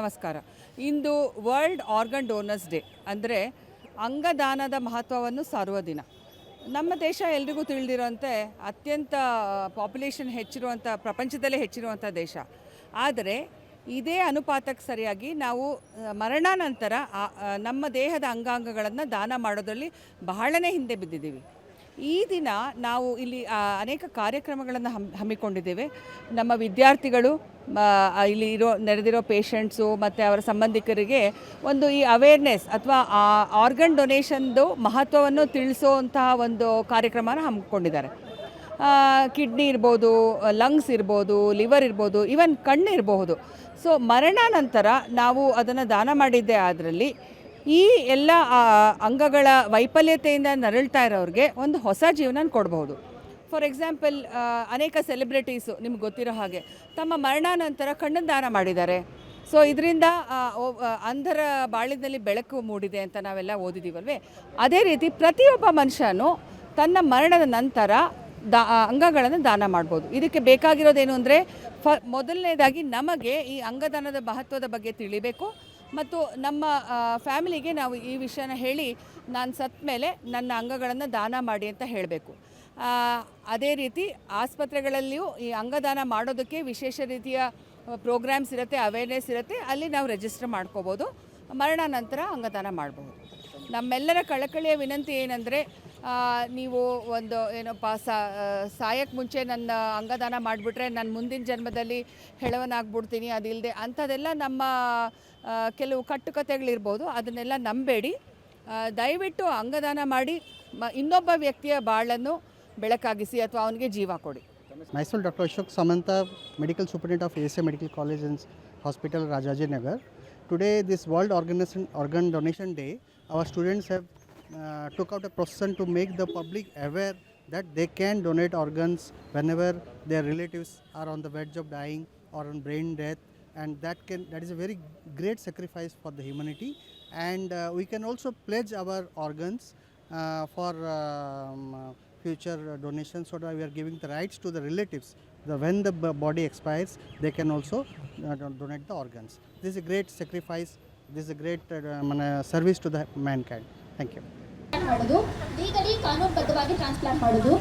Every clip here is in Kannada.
ನಮಸ್ಕಾರ. ಇಂದು ವರ್ಲ್ಡ್ ಆರ್ಗನ್ ಡೋನರ್ಸ್ ಡೇ ಅಂದರೆ ಅಂಗದಾನದ ಮಹತ್ವವನ್ನು ಸಾರುವ ದಿನ. ನಮ್ಮ ದೇಶ ಎಲ್ರಿಗೂ ತಿಳಿದಿರುವಂತೆ ಅತ್ಯಂತ ಪಾಪ್ಯುಲೇಷನ್ ಹೆಚ್ಚಿರುವಂಥ ಪ್ರಪಂಚದಲ್ಲೇ ಹೆಚ್ಚಿರುವಂಥ ದೇಶ. ಆದರೆ ಇದೇ ಅನುಪಾತಕ್ಕೆ ಸರಿಯಾಗಿ ನಾವು ಮರಣಾನಂತರ ನಮ್ಮ ದೇಹದ ಅಂಗಾಂಗಗಳನ್ನು ದಾನ ಮಾಡೋದರಲ್ಲಿ ಬಹಳನೇ ಹಿಂದೆ ಬಿದ್ದಿದ್ದೀವಿ. ಈ ದಿನ ನಾವು ಇಲ್ಲಿ ಅನೇಕ ಕಾರ್ಯಕ್ರಮಗಳನ್ನು ಹಮ್, ಹಮ್ಮಿಕೊಂಡಿದ್ದೇವೆ. ನಮ್ಮ ವಿದ್ಯಾರ್ಥಿಗಳು ಇಲ್ಲಿ ಇರೋ ನಡೆದಿರೋ ಪೇಷಂಟ್ಸು ಮತ್ತು ಅವರ ಸಂಬಂಧಿಕರಿಗೆ ಒಂದು ಈ ಅವೇರ್ನೆಸ್ ಅಥವಾ ಆರ್ಗನ್ ಡೊನೇಷನ್ದು ಮಹತ್ವವನ್ನು ತಿಳಿಸೋವಂತಹ ಒಂದು ಕಾರ್ಯಕ್ರಮನ ಹಮ್ಮಿಕೊಂಡಿದ್ದಾರೆ. ಕಿಡ್ನಿ ಇರ್ಬೋದು ಲಂಗ್ಸ್ ಇರ್ಬೋದು ಲಿವರ್ ಇರ್ಬೋದು ಈವನ್ ಕಣ್ಣು ಇರಬಹುದು. ಸೊ ಮರಣಾನಂತರ ನಾವು ಅದನ್ನು ದಾನ ಮಾಡಿದ್ದೆ ಅದರಲ್ಲಿ ಈ ಎಲ್ಲ ಅಂಗಗಳ ವೈಫಲ್ಯತೆಯಿಂದ ನರಳ್ತಾ ಇರೋರಿಗೆ ಒಂದು ಹೊಸ ಜೀವನ ಕೊಡಬಹುದು ಫಾರ್ ಎಕ್ಸಾಂಪಲ್ ಅನೇಕ ಸೆಲೆಬ್ರಿಟೀಸು ನಿಮ್ಗೆ ಗೊತ್ತಿರೋ ಹಾಗೆ ತಮ್ಮ ಮರಣಾನಂತರ ಕಣ್ಣನ್ನು ದಾನ ಮಾಡಿದ್ದಾರೆ. ಸೊ ಇದರಿಂದ ಅಂಧರ ಬಾಳಿನಲ್ಲಿ ಬೆಳಕು ಮೂಡಿದೆ ಅಂತ ನಾವೆಲ್ಲ ಓದಿದ್ದೀವಲ್ವೇ ಅದೇ ರೀತಿ ಪ್ರತಿಯೊಬ್ಬ ಮನುಷ್ಯನೂ ತನ್ನ ಮರಣದ ನಂತರ ದಾ ಅಂಗಗಳನ್ನು ದಾನ ಮಾಡ್ಬೋದು. ಇದಕ್ಕೆ ಬೇಕಾಗಿರೋದೇನು ಅಂದರೆ, ಫ, ಮೊದಲನೇದಾಗಿ ನಮಗೆ ಈ ಅಂಗದಾನದ ಮಹತ್ವದ ಬಗ್ಗೆ ತಿಳಿಬೇಕು. ಮತ್ತು ನಮ್ಮ ಫ್ಯಾಮಿಲಿಗೆ ನಾವು ಈ ವಿಷಯನ ಹೇಳಿ ನಾನು ಸತ್ತ ಮೇಲೆ ನನ್ನ ಅಂಗಗಳನ್ನು ದಾನ ಮಾಡಿ ಅಂತ ಹೇಳಬೇಕು. ಅದೇ ರೀತಿ ಆಸ್ಪತ್ರೆಗಳಲ್ಲಿಯೂ ಈ ಅಂಗದಾನ ಮಾಡೋದಕ್ಕೆ ವಿಶೇಷ ರೀತಿಯ ಪ್ರೋಗ್ರಾಮ್ಸ್ ಇರುತ್ತೆ, ಅವೇರ್ನೆಸ್ ಇರುತ್ತೆ, ಅಲ್ಲಿ ನಾವು ರಿಜಿಸ್ಟರ್ ಮಾಡ್ಕೋಬೋದು. ಮರಣಾನಂತರ ಅಂಗದಾನ ಮಾಡಬಹುದು ನಮ್ಮೆಲ್ಲರ ಕಳಕಳಿಯ ವಿನಂತಿ ಏನಂದರೆ ನೀವು ಒಂದು ಏನಪ್ಪ ಸಾಯಕ್ಕೆ ಮುಂಚೆ ನನ್ನ ಅಂಗದಾನ ಮಾಡಿಬಿಟ್ರೆ ನಾನು ಮುಂದಿನ ಜನ್ಮದಲ್ಲಿ ಹೆಳವನಾಗ್ಬಿಡ್ತೀನಿ ಅದಿಲ್ಲದೆ ಅಂಥದ್ದೆಲ್ಲ ನಮ್ಮ ಕೆಲವು ಕಟ್ಟುಕತೆಗಳಿರ್ಬೋದು, ಅದನ್ನೆಲ್ಲ ನಂಬೇಡಿ. ದಯವಿಟ್ಟು ಅಂಗದಾನ ಮಾಡಿ, ಮ, ಇನ್ನೊಬ್ಬ ವ್ಯಕ್ತಿಯ ಬಾಳನ್ನು ಬೆಳಕಾಗಿಸಿ ಅಥವಾ ಅವನಿಗೆ ಜೀವ ಕೊಡಿ. Mysuru doctor Ashok Samanta medical superintendent of S A medical college and hospital Rajajinagar. Today this world organisation organ donation day our students have took out a procession to make the public aware that they can donate organs whenever their relatives are on the wedge of dying or on brain death and that can that is a very great sacrifice for the humanity. And uh, we can also pledge our organs uh, for um, uh, future uh, donations so that we are giving the rights to the relatives the when the body expires they can also uh, donate the organs this is a great sacrifice this is a great uh, service to the mankind thank you ಮಾಡೋದು ಲೀಗಲಿ ಕಾನೂನುಬದ್ಧವಾಗಿ ಟ್ರಾನ್ಸ್ಪ್ಲಾಂಟ್ ಮಾಡೋದು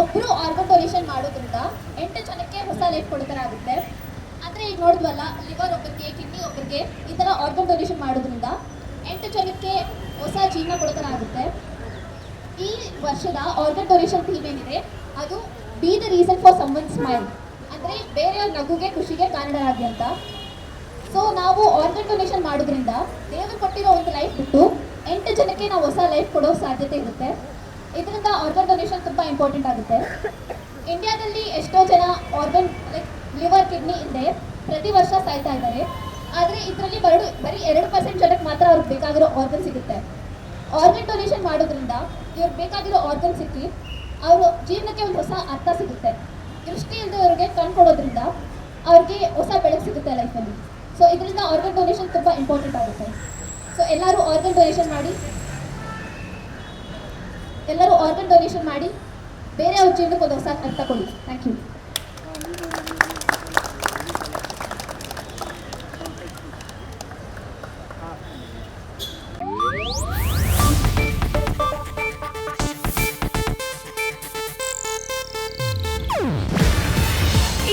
ಒಬ್ಬರು ಆರ್ಗನ್ ಡೊನೇಷನ್ ಮಾಡೋದ್ರಿಂದ ಎಂಟು ಜನಕ್ಕೆ ಹೊಸ ಲೈಫ್ ಕೊಡ್ತಾರಾಗುತ್ತೆ ಅಂದರೆ ಈಗ ನೋಡಿದ್ವಲ್ಲ ಲಿವರ್ ಒಬ್ಬರಿಗೆ ಕಿಡ್ನಿ ಒಬ್ಬರಿಗೆ ಈ ಥರ ಆರ್ಗನ್ ಡೊನೇಷನ್ ಮಾಡೋದ್ರಿಂದ ಎಂಟು ಜನಕ್ಕೆ ಹೊಸ ಜೀವನ ಕೊಡ್ತಾರಾಗುತ್ತೆ ಈ ವರ್ಷದ ಆರ್ಗನ್ ಡೊನೇಷನ್ ಥೀಮ್ ಏನಿದೆ, ಅದು be the reason for someone smile ಅಂದರೆ ಬೇರೆಯವ್ರ ನಗುಗೆ ಖುಷಿಗೆ ಕಾರಣರಾಗಿ ಅಂತ. ಸೊ ನಾವು ಆರ್ಗನ್ ಡೊನೇಷನ್ ಮಾಡೋದ್ರಿಂದ ದೇವರು ಕೊಟ್ಟಿರೋ ಒಂದು ಲೈಫ್ ಬಿಟ್ಟು ಎಂಟು ಜನಕ್ಕೆ ನಾವು ಹೊಸ ಲೈಫ್ ಕೊಡೋ ಸಾಧ್ಯತೆ ಇರುತ್ತೆ. ಇದರಿಂದ ಆರ್ಗನ್ ಡೊನೇಷನ್ ತುಂಬ ಇಂಪಾರ್ಟೆಂಟ್ ಆಗುತ್ತೆ. ಇಂಡಿಯಾದಲ್ಲಿ ಎಷ್ಟೋ ಜನ ಆರ್ಗನ್ ಲೈಕ್ ಲಿವರ್ ಕಿಡ್ನಿ ಇಲ್ಲದೆ ಪ್ರತಿ ವರ್ಷ ಸಾಯ್ತಾ ಇದ್ದಾರೆ. ಆದರೆ ಇದರಲ್ಲಿ ಬರಡು, ಬರೀ ಎರಡು ಪರ್ಸೆಂಟ್ ಜನಕ್ಕೆ ಮಾತ್ರ ಅವ್ರಿಗೆ ಬೇಕಾಗಿರೋ ಆರ್ಗನ್ ಸಿಗುತ್ತೆ. ಆರ್ಗನ್ ಡೊನೇಷನ್ ಮಾಡೋದ್ರಿಂದ ಇವ್ರಿಗೆ ಬೇಕಾಗಿರೋ ಆರ್ಗನ್ ಸಿಕ್ಕಿ ಅವರು ಜೀವನಕ್ಕೆ ಒಂದು ಹೊಸ ಅರ್ಥ ಸಿಗುತ್ತೆ. ದೃಷ್ಟಿ ಇಲ್ಲದವ್ರಿಗೆ ಕಣ್ ಕೊಡೋದ್ರಿಂದ ಅವ್ರಿಗೆ ಹೊಸ ಬೆಳಕು ಸಿಗುತ್ತೆ ಲೈಫಲ್ಲಿ ಸೊ ಇದರಿಂದ ಆರ್ಗನ್ ಡೊನೇಷನ್ ತುಂಬ ಇಂಪಾರ್ಟೆಂಟ್ ಆಗುತ್ತೆ. ಸೊ ಎಲ್ಲರೂ ಆರ್ಗನ್ ಡೊನೇಷನ್ ಮಾಡಿ. ಎಲ್ಲರೂ ಆರ್ಗನ್ ಡೊನೇಷನ್ ಮಾಡಿ. ಬೇರೆ ಅವ್ರ ಜೀವನಕ್ಕೆ ಒಂದು ಹೊಸ ಅರ್ಥ ಕೊಡಿ. Thank you